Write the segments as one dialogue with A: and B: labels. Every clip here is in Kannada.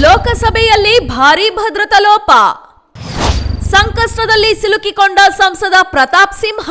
A: ಲೋಕಸಭೆಯಲ್ಲಿ ಭಾರೀ ಭದ್ರತಾ ಲೋಪ. ಸಂಕಷ್ಟದಲ್ಲಿ ಸಿಲುಕಿಕೊಂಡ ಸಂಸದ ಪ್ರತಾಪ್ ಸಿಂಹ.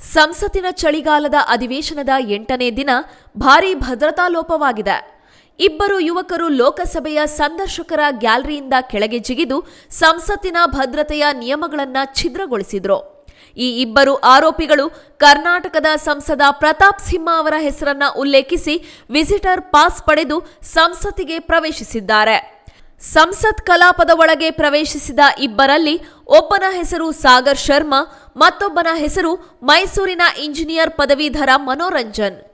A: ಸಂಸತ್ತಿನ ಚಳಿಗಾಲದ ಅಧಿವೇಶನದ ಎಂಟನೇ ದಿನ ಭಾರೀ ಭದ್ರತಾ ಲೋಪವಾಗಿದೆ. ಇಬ್ಬರು ಯುವಕರು ಲೋಕಸಭೆಯ ಸಂದರ್ಶಕರ ಗ್ಯಾಲರಿಯಿಂದ ಕೆಳಗೆ ಜಿಗಿದು ಸಂಸತ್ತಿನ ಭದ್ರತೆಯ ನಿಯಮಗಳನ್ನು ಛಿದ್ರಗೊಳಿಸಿದ್ರು. ಈ ಇಬ್ಬರು ಆರೋಪಿಗಳು ಕರ್ನಾಟಕದ ಸಂಸದ ಪ್ರತಾಪ್ ಸಿಂಹ ಅವರ ಹೆಸರನ್ನ ಉಲ್ಲೇಖಿಸಿ ವಿಸಿಟರ್ ಪಾಸ್ ಪಡೆದು ಸಂಸತ್ತಿಗೆ ಪ್ರವೇಶಿಸಿದ್ದಾರೆ. ಸಂಸತ್ ಕಲಾಪದ ಒಳಗೆ ಪ್ರವೇಶಿಸಿದ ಇಬ್ಬರಲ್ಲಿ ಒಬ್ಬನ ಹೆಸರು ಸಾಗರ್ ಶರ್ಮಾ, ಮತ್ತೊಬ್ಬನ ಹೆಸರು ಮೈಸೂರಿನ ಇಂಜಿನಿಯರ್ ಪದವೀಧರ ಮನೋರಂಜನ್.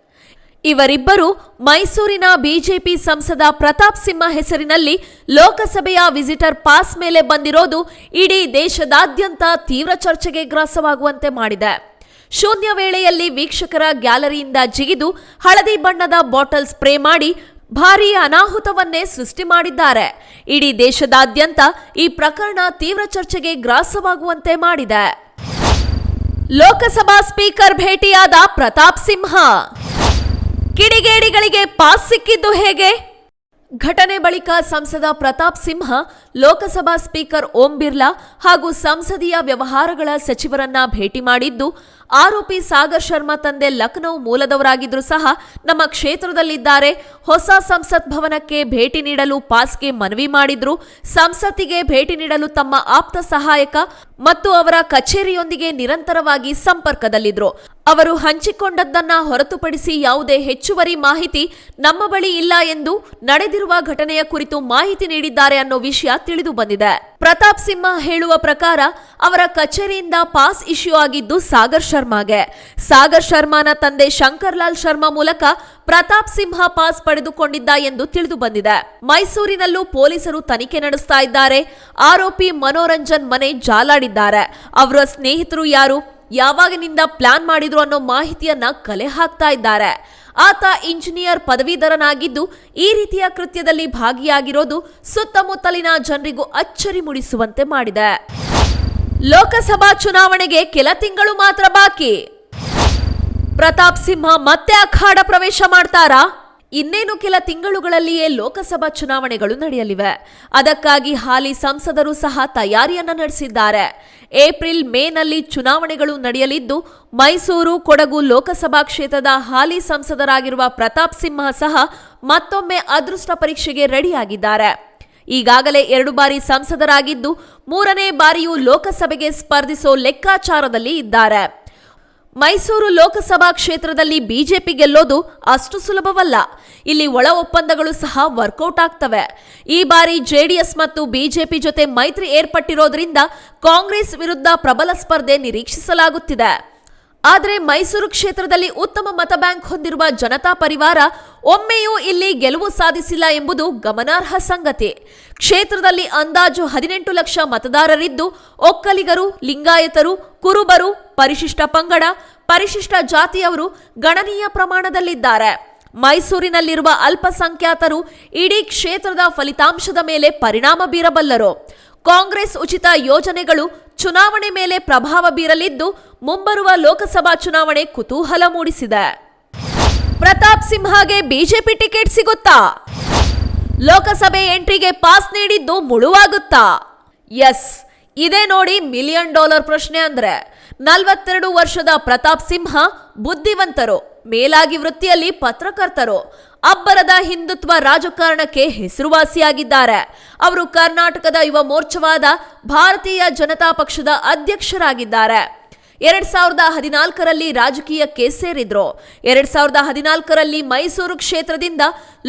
A: ಇವರಿಬ್ಬರು ಮೈಸೂರಿನ ಬಿಜೆಪಿ ಸಂಸದ ಪ್ರತಾಪ್ ಸಿಂಹ ಹೆಸರಿನಲ್ಲಿ ಲೋಕಸಭೆಯ ವಿಸಿಟರ್ ಪಾಸ್ ಮೇಲೆ ಬಂದಿರೋದು ಇಡೀ ದೇಶದಾದ್ಯಂತ ತೀವ್ರ ಚರ್ಚೆಗೆ ಗ್ರಾಸವಾಗುವಂತೆ ಮಾಡಿದೆ. ಶೂನ್ಯ ವೇಳೆಯಲ್ಲಿ ವೀಕ್ಷಕರ ಗ್ಯಾಲರಿಯಿಂದ ಜಿಗಿದು ಹಳದಿ ಬಣ್ಣದ ಬಾಟಲ್ ಸ್ಪ್ರೇ ಮಾಡಿ ಭಾರೀ ಅನಾಹುತವನ್ನೇ ಸೃಷ್ಟಿ ಮಾಡಿದ್ದಾರೆ. ಇಡೀ ದೇಶದಾದ್ಯಂತ ಈ ಪ್ರಕರಣ ತೀವ್ರ ಚರ್ಚೆಗೆ ಗ್ರಾಸವಾಗುವಂತೆ ಮಾಡಿದೆ. ಲೋಕಸಭಾ ಸ್ಪೀಕರ್ ಭೇಟಿಯಾದ ಪ್ರತಾಪ್ ಸಿಂಹ ಕಿಡಿಗೇಡಿಗಳಿಗೆ ಪಾಸ್ ಸಿಕ್ಕಿದ್ದು ಹೇಗೆ? ಘಟನೆ ಬಳಿಕ ಸಂಸದ ಪ್ರತಾಪ್ ಸಿಂಹ, ಲೋಕಸಭಾ ಸ್ಪೀಕರ್ ಓಂ ಬಿರ್ಲಾ ಹಾಗೂ ಸಂಸದೀಯ ವ್ಯವಹಾರಗಳ ಸಚಿವರನ್ನ ಭೇಟಿ ಮಾಡಿದ್ದು, ಆರೋಪಿ ಸಾಗರ್ ಶರ್ಮಾ ತಂದೆ ಲಖನೌ ಮೂಲದವರಾಗಿದ್ದರೂ ಸಹ ನಮ್ಮ ಕ್ಷೇತ್ರದಲ್ಲಿದ್ದಾರೆ. ಹೊಸ ಸಂಸತ್ ಭವನಕ್ಕೆ ಭೇಟಿ ನೀಡಲು ಪಾಸ್ಗೆ ಮನವಿ ಮಾಡಿದ್ರು. ಸಂಸತ್ತಿಗೆ ಭೇಟಿ ನೀಡಲು ತಮ್ಮ ಆಪ್ತ ಸಹಾಯಕ ಮತ್ತು ಅವರ ಕಚೇರಿಯೊಂದಿಗೆ ನಿರಂತರವಾಗಿ ಸಂಪರ್ಕದಲ್ಲಿದ್ರು. ಅವರು ಹಂಚಿಕೊಂಡದ್ದನ್ನ ಹೊರತುಪಡಿಸಿ ಯಾವುದೇ ಹೆಚ್ಚುವರಿ ಮಾಹಿತಿ ನಮ್ಮ ಬಳಿ ಇಲ್ಲ ಎಂದು ನಡೆದಿರುವ ಘಟನೆಯ ಕುರಿತು ಮಾಹಿತಿ ನೀಡಿದ್ದಾರೆ ಅನ್ನೋ ವಿಷಯ ತಿಳಿದು ಬಂದಿದೆ. ಪ್ರತಾಪ್ ಸಿಂಹ ಹೇಳುವ ಪ್ರಕಾರ ಅವರ ಕಚೇರಿಯಿಂದ ಪಾಸ್ ಇಶ್ಯೂ ಆಗಿದ್ದು ಸಾಗರ್ ಶರ್ಮಾಗೆ. ಸಾಗರ್ ಶರ್ಮಾನ ತಂದೆ ಶಂಕರ್ಲಾಲ್ ಶರ್ಮಾ ಮೂಲಕ ಪ್ರತಾಪ್ ಸಿಂಹ ಪಾಸ್ ಪಡೆದುಕೊಂಡಿದ್ದ ಎಂದು ತಿಳಿದು ಬಂದಿದೆ. ಮೈಸೂರಿನಲ್ಲೂ ಪೊಲೀಸರು ತನಿಖೆ ನಡೆಸ್ತಾ ಇದ್ದಾರೆ. ಆರೋಪಿ ಮನೋರಂಜನ್ ಮನೆ ಜಾಲಾಡಿದ್ದಾರೆ. ಅವರ ಸ್ನೇಹಿತರು ಯಾರು? ಯಾವಾಗಿನಿಂದ ಪ್ಲಾನ್ ಮಾಡಿದ್ರು ಅನ್ನೋ ಮಾಹಿತಿಯನ್ನ ಕಲೆ ಹಾಕ್ತಾ ಇದ್ದಾರೆ. ಆತ ಇಂಜಿನಿಯರ್ ಪದವೀಧರನಾಗಿದ್ದು ಈ ರೀತಿಯ ಕೃತ್ಯದಲ್ಲಿ ಭಾಗಿಯಾಗಿರೋದು ಸುತ್ತಮುತ್ತಲಿನ ಜನರಿಗೂ ಅಚ್ಚರಿ ಮೂಡಿಸುವಂತೆ ಮಾಡಿದೆ. ಲೋಕಸಭಾ ಚುನಾವಣೆಗೆ ಕೆಲ ತಿಂಗಳು ಮಾತ್ರ ಬಾಕಿ. ಪ್ರತಾಪ್ ಸಿಂಹ ಮತ್ತೆ ಅಖಾಡ ಪ್ರವೇಶ ಮಾಡ್ತಾರಾ? ಇನ್ನೇನು ಕೆಲ ತಿಂಗಳುಗಳಲ್ಲಿಯೇ ಲೋಕಸಭಾ ಚುನಾವಣೆಗಳು ನಡೆಯಲಿವೆ. ಅದಕ್ಕಾಗಿ ಹಾಲಿ ಸಂಸದರು ಸಹ ತಯಾರಿಯನ್ನ ನಡೆಸಿದ್ದಾರೆ. ಏಪ್ರಿಲ್ ಮೇನಲ್ಲಿ ಚುನಾವಣೆಗಳು ನಡೆಯಲಿದ್ದು, ಮೈಸೂರು, ಕೊಡಗು ಲೋಕಸಭಾ ಕ್ಷೇತ್ರದ ಹಾಲಿ ಸಂಸದರಾಗಿರುವ ಪ್ರತಾಪ್ ಸಿಂಹ ಸಹ ಮತ್ತೊಮ್ಮೆ ಅದೃಷ್ಟ ಪರೀಕ್ಷೆಗೆ ರೆಡಿಯಾಗಿದ್ದಾರೆ. ಈಗಾಗಲೇ ಎರಡು ಬಾರಿ ಸಂಸದರಾಗಿದ್ದು, ಮೂರನೇ ಬಾರಿಯೂ ಲೋಕಸಭೆಗೆ ಸ್ಪರ್ಧಿಸೋ ಲೆಕ್ಕಾಚಾರದಲ್ಲಿ ಇದ್ದಾರೆ. ಮೈಸೂರು ಲೋಕಸಭಾ ಕ್ಷೇತ್ರದಲ್ಲಿ ಬಿಜೆಪಿ ಗೆಲ್ಲೋದು ಅಷ್ಟು ಸುಲಭವಲ್ಲ. ಇಲ್ಲಿ ಒಳ ಒಪ್ಪಂದಗಳು ಸಹ ವರ್ಕೌಟ್ ಆಗ್ತವೆ. ಈ ಬಾರಿ ಜೆಡಿಎಸ್ ಮತ್ತು ಬಿಜೆಪಿ ಜೊತೆ ಮೈತ್ರಿ ಏರ್ಪಟ್ಟಿರೋದ್ರಿಂದ ಕಾಂಗ್ರೆಸ್ ವಿರುದ್ಧ ಪ್ರಬಲ ಸ್ಪರ್ಧೆ ನಿರೀಕ್ಷಿಸಲಾಗುತ್ತಿದೆ. ಆದರೆ ಮೈಸೂರು ಕ್ಷೇತ್ರದಲ್ಲಿ ಉತ್ತಮ ಮತ ಬ್ಯಾಂಕ್ ಹೊಂದಿರುವ ಜನತಾ ಪರಿವಾರ ಒಮ್ಮೆಯೂ ಇಲ್ಲಿ ಗೆಲುವು ಸಾಧಿಸಿಲ್ಲ ಎಂಬುದು ಗಮನಾರ್ಹ ಸಂಗತಿ. ಕ್ಷೇತ್ರದಲ್ಲಿ ಅಂದಾಜು ಹದಿನೆಂಟು ಲಕ್ಷ ಮತದಾರರಿದ್ದು ಒಕ್ಕಲಿಗರು, ಲಿಂಗಾಯತರು, ಕುರುಬರು, ಪರಿಶಿಷ್ಟ ಪಂಗಡ, ಪರಿಶಿಷ್ಟ ಜಾತಿಯವರು ಗಣನೀಯ ಪ್ರಮಾಣದಲ್ಲಿದ್ದಾರೆ. ಮೈಸೂರಿನಲ್ಲಿರುವ ಅಲ್ಪಸಂಖ್ಯಾತರು ಇಡೀ ಕ್ಷೇತ್ರದ ಫಲಿತಾಂಶದ ಮೇಲೆ ಪರಿಣಾಮ ಬೀರಬಲ್ಲರು. ಕಾಂಗ್ರೆಸ್ ಉಚಿತ ಯೋಜನೆಗಳು ಚುನಾವಣೆ ಮೇಲೆ ಪ್ರಭಾವ ಬೀರಲಿದ್ದು ಮುಂಬರುವ ಲೋಕಸಭಾ ಚುನಾವಣೆ ಕುತೂಹಲ ಮೂಡಿಸಿದೆ. ಪ್ರತಾಪ್ ಸಿಂಹಗೆ ಬಿಜೆಪಿ ಟಿಕೆಟ್ ಸಿಗುತ್ತಾ? ಲೋಕಸಭೆ ಎಂಟ್ರಿಗೆ ಪಾಸ್ ನೀಡಿದ್ದು ಮುಳುವಾಗುತ್ತಾ? ಎಸ್, ಇದೇ ನೋಡಿ ಮಿಲಿಯನ್ ಡಾಲರ್ ಪ್ರಶ್ನೆ ಅಂದ್ರೆ ನಲವತ್ತೆರಡು ವರ್ಷದ ಪ್ರತಾಪ್ ಸಿಂಹ ಬುದ್ಧಿವಂತರು. ಮೇಲಾಗಿ ವೃತ್ತಿಯಲ್ಲಿ ಪತ್ರಕರ್ತರು. ಅಬ್ಬರದ ಹಿಂದುತ್ವ ರಾಜಕಾರಣಕ್ಕೆ ಹೆಸರುವಾಸಿಯಾಗಿದ್ದಾರೆ. ಅವರು ಕರ್ನಾಟಕದ ಯುವ ಮೋರ್ಚಾವಾದ ಭಾರತೀಯ ಜನತಾ ಪಕ್ಷದ ಅಧ್ಯಕ್ಷರಾಗಿದ್ದಾರೆ. ಎರಡ್ ಸಾವಿರದ ಹದಿನಾಲ್ಕರಲ್ಲಿ ರಾಜಕೀಯಕ್ಕೆ ಸೇರಿದ್ರು ಎರಡ್ ಸಾವಿರದ ಹದಿನಾಲ್ಕರಲ್ಲಿ ಮೈಸೂರು ಕ್ಷೇತ್ರದಿಂದ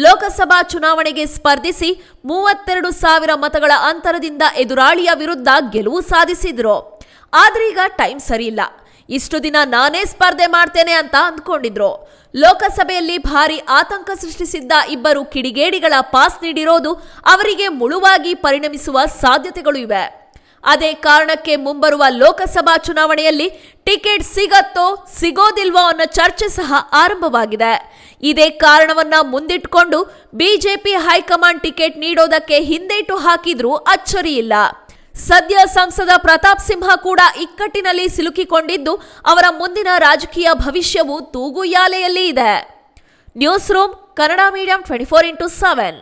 A: ಲೋಕಸಭಾ ಚುನಾವಣೆಗೆ ಸ್ಪರ್ಧಿಸಿ ಮೂವತ್ತೆರಡು ಸಾವಿರ ಮತಗಳ ಅಂತರದಿಂದ ಎದುರಾಳಿಯ ವಿರುದ್ಧ ಗೆಲುವು ಸಾಧಿಸಿದ್ರು. ಆದ್ರೀಗ ಟೈಮ್ ಸರಿಯಿಲ್ಲ. ಇಷ್ಟು ದಿನ ನಾನೇ ಸ್ಪರ್ಧೆ ಮಾಡ್ತೇನೆ ಅಂತ ಅಂದ್ಕೊಂಡಿದ್ರು. ಲೋಕಸಭೆಯಲ್ಲಿ ಭಾರಿ ಆತಂಕ ಸೃಷ್ಟಿಸಿದ್ದ ಇಬ್ಬರು ಕಿಡಿಗೇಡಿಗಳ ಪಾಸ್ ನೀಡಿರೋದು ಅವರಿಗೆ ಮುಳುವಾಗಿ ಪರಿಣಮಿಸುವ ಸಾಧ್ಯತೆಗಳು ಇವೆ. ಅದೇ ಕಾರಣಕ್ಕೆ ಮುಂಬರುವ ಲೋಕಸಭಾ ಚುನಾವಣೆಯಲ್ಲಿ ಟಿಕೆಟ್ ಸಿಗತ್ತೋ ಸಿಗೋದಿಲ್ವೋ ಅನ್ನೋ ಚರ್ಚೆ ಸಹ ಆರಂಭವಾಗಿದೆ. ಇದೇ ಕಾರಣವನ್ನ ಮುಂದಿಟ್ಕೊಂಡು ಬಿಜೆಪಿ ಹೈಕಮಾಂಡ್ ಟಿಕೆಟ್ ನೀಡೋದಕ್ಕೆ ಹಿಂದೇಟು ಹಾಕಿದ್ರೂ ಅಚ್ಚರಿ ಇಲ್ಲ ಸದ್ಯ ಸಂಸದ ಪ್ರತಾಪ್ ಸಿಂಹ ಕೂಡ ಇಕ್ಕಟ್ಟಿನಲ್ಲಿ ಸಿಲುಕಿಕೊಂಡಿದ್ದು, ಅವರ ಮುಂದಿನ ರಾಜಕೀಯ ಭವಿಷ್ಯವು ತೂಗುಯಾಲೆಯಲ್ಲಿ ಇದೆ. News room, Kannada medium twenty four into seven